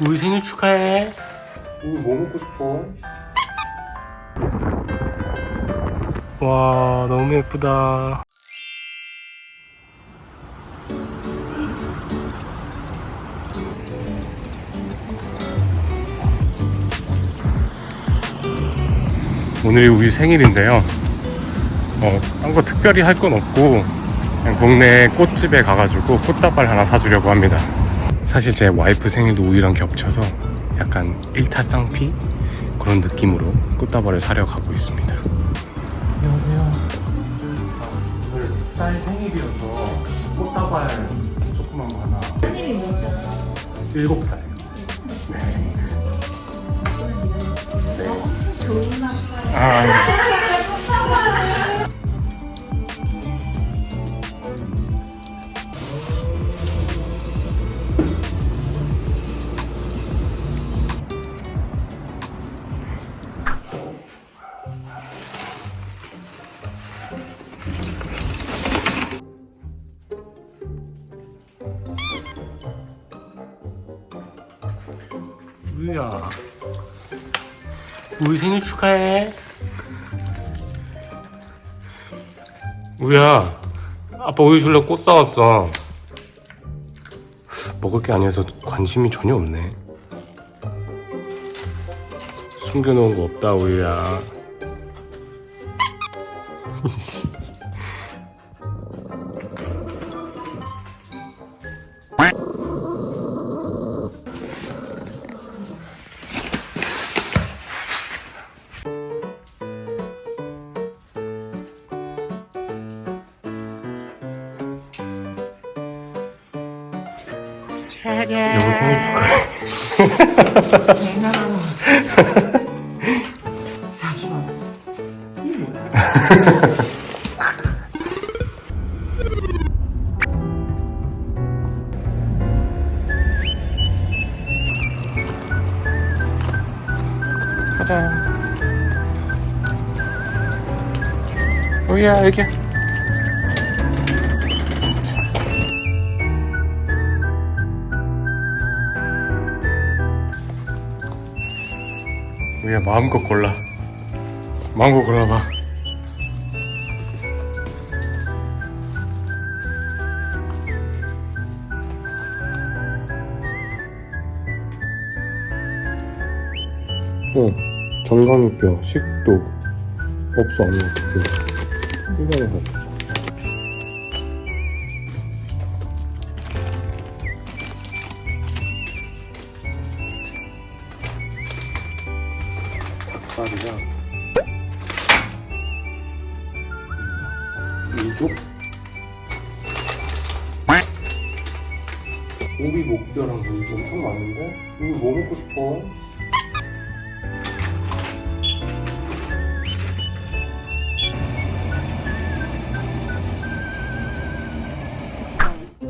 우리 생일 축하해. 우리 뭐 먹고 싶어? 와, 너무 예쁘다. 오늘이 우리 생일인데요. 어, 딴 거 특별히 할 건 없고, 그냥 동네 꽃집에 가가지고 꽃다발 하나 사주려고 합니다. 사실 제 와이프 생일도 우리랑 겹쳐서 약간 일타쌍피 그런 느낌으로 꽃다발을 사려 가고 있습니다. 안녕하세요. 오늘 딸 생일이어서 꽃다발 조그만 거 하나. 선생님이 몇 살? 일곱 살. 네. 좋은 날 아, 우야. 우리 생일 축하해. 우야 아빠 우유 줄래? 꽃 사왔어. 먹을 게 아니어서 관심이 전혀 없네. 숨겨놓은 거 없다 우유야 여보 생일 축하해 잠시만. 이게 뭐야? 가자 우유야 여기야 우리야 마음껏 골라. 마음껏 골라봐. 어 정강이뼈 식도 없어 아무것도 이거는 없어 이쪽 오비 목뼈랑 뭐 이거 엄청 많은데? 이거 뭐 먹고 싶어?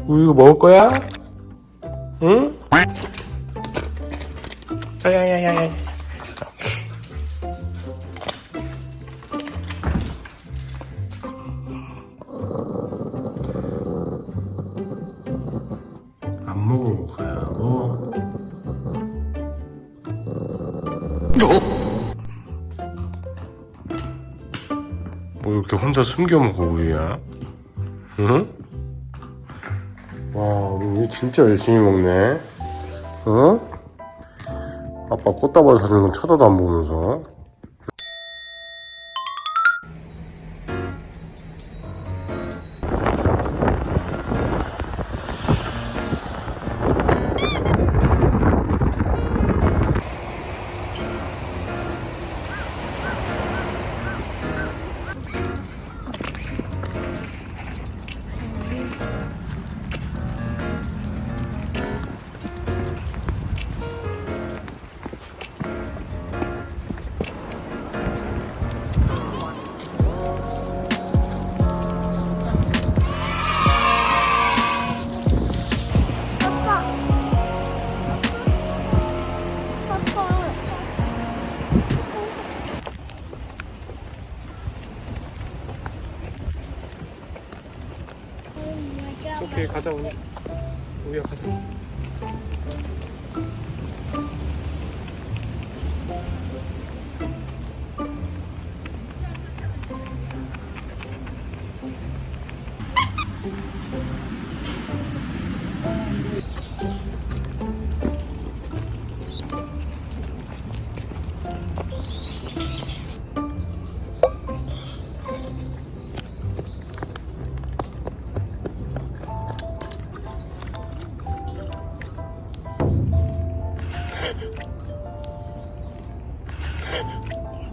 우유 이거 먹을 거야? 응? 야야야야 뭐 이렇게 혼자 숨겨 먹어 우유야? 응? 와, 우리 진짜 열심히 먹네. 어? 아빠 꽃다발 사주는 건 쳐다도 안 보면서. 오케이 가자 우리. 우리야 가자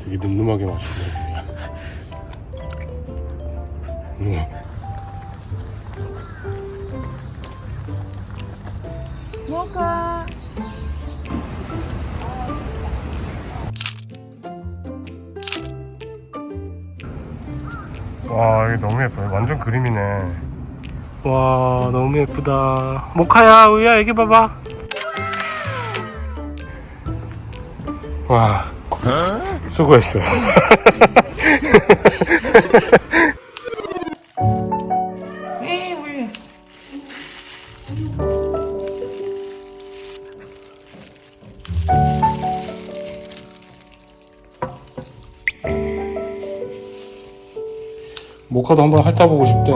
되게 늠름하게 마시네. 우와. 모카. 와 이게 너무 예뻐요 완전 그림이네 와 너무 예쁘다 모카야 우유야 여기 봐봐 와 수고했어요. 모카도 한번 핥아보고 싶대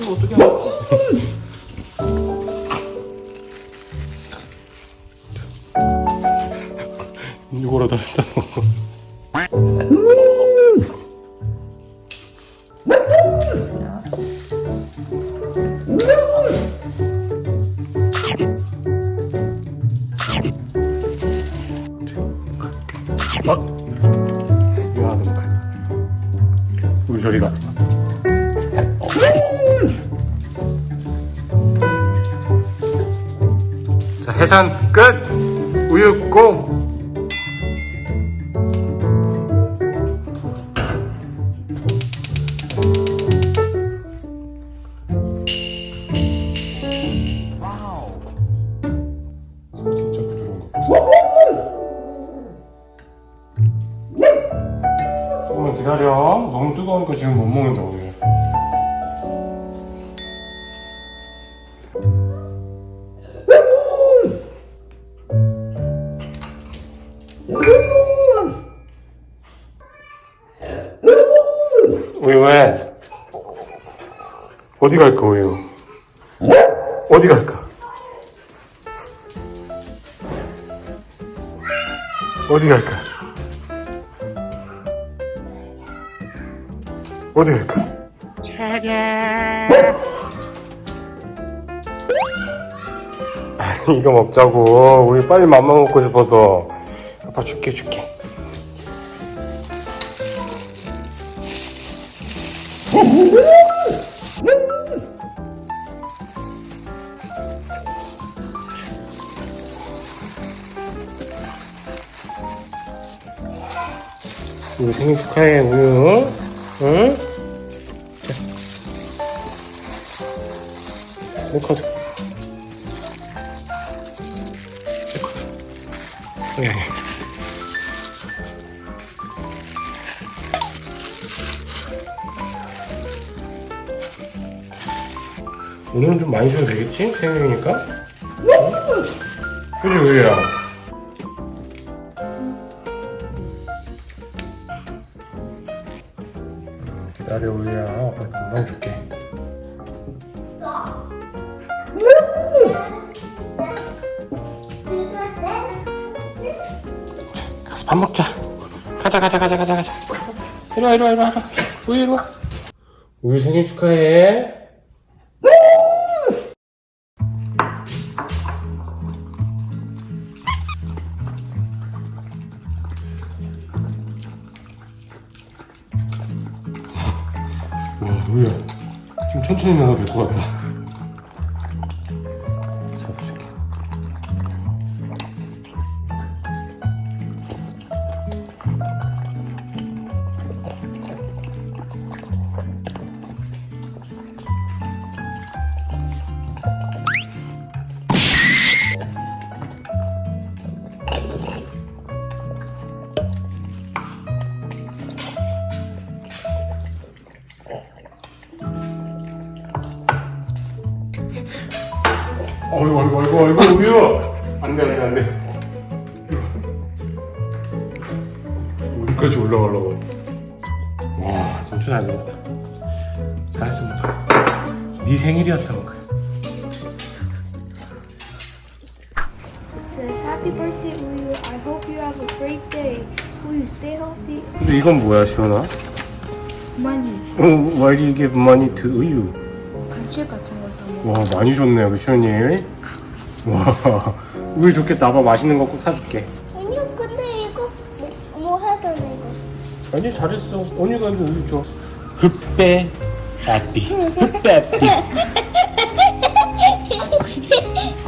이거 어떻게 알았 어? 이거라도 핥아보고 어? 미안하다 모카 우리 저리가 자 해산 끝 우유 고 조금만 기다려 너무 뜨거우니까 지금 못 먹는다 우유 우유 왜? 어디 갈까 우유? 어디 갈까? 어디 갈까? 어디 갈까? 아니 이거 먹자고 우리 빨리 맘마 먹고 싶어서 아빠 줄게 줄게 우리 생일 축하해 우유 응? 1컷. 1컷. 예, 예. 오늘은 좀 많이 줘도 되겠지? 생일이니까? 어? 그지, 왜야? 음, 기다려 올려 아빠 금방 줄게 밥 먹자. 가자 가자 가자 가자 가자. 이리 와 이리 와 이리와. 이리와. 우유 이리 와. 우유 생일 축하해. 와 우유야 좀 천천히 먹어도 될 것 같다 어이구 어이구 우유 안돼 안돼 안돼 어디까지 올라가려고 와 진짜 잘 먹었다 잘했어 먹네 생일이었다 먹 says happy birthday Uyu. I hope you have a great day. Uyu, stay healthy. 근데 이건 뭐야 시원아? Money. 어, Why do you give money to 우유? 간식 같은 거 사 먹어. 와 많이 줬네 우리 시원이 와 우유 좋겠다. 아빠 맛있는 거 꼭 사줄게. 아니 근데 이거 뭐, 뭐 되나 이거? 아니 잘했어. 언니가 이거 우유 줘. 흑배 아띠 흑배 아띠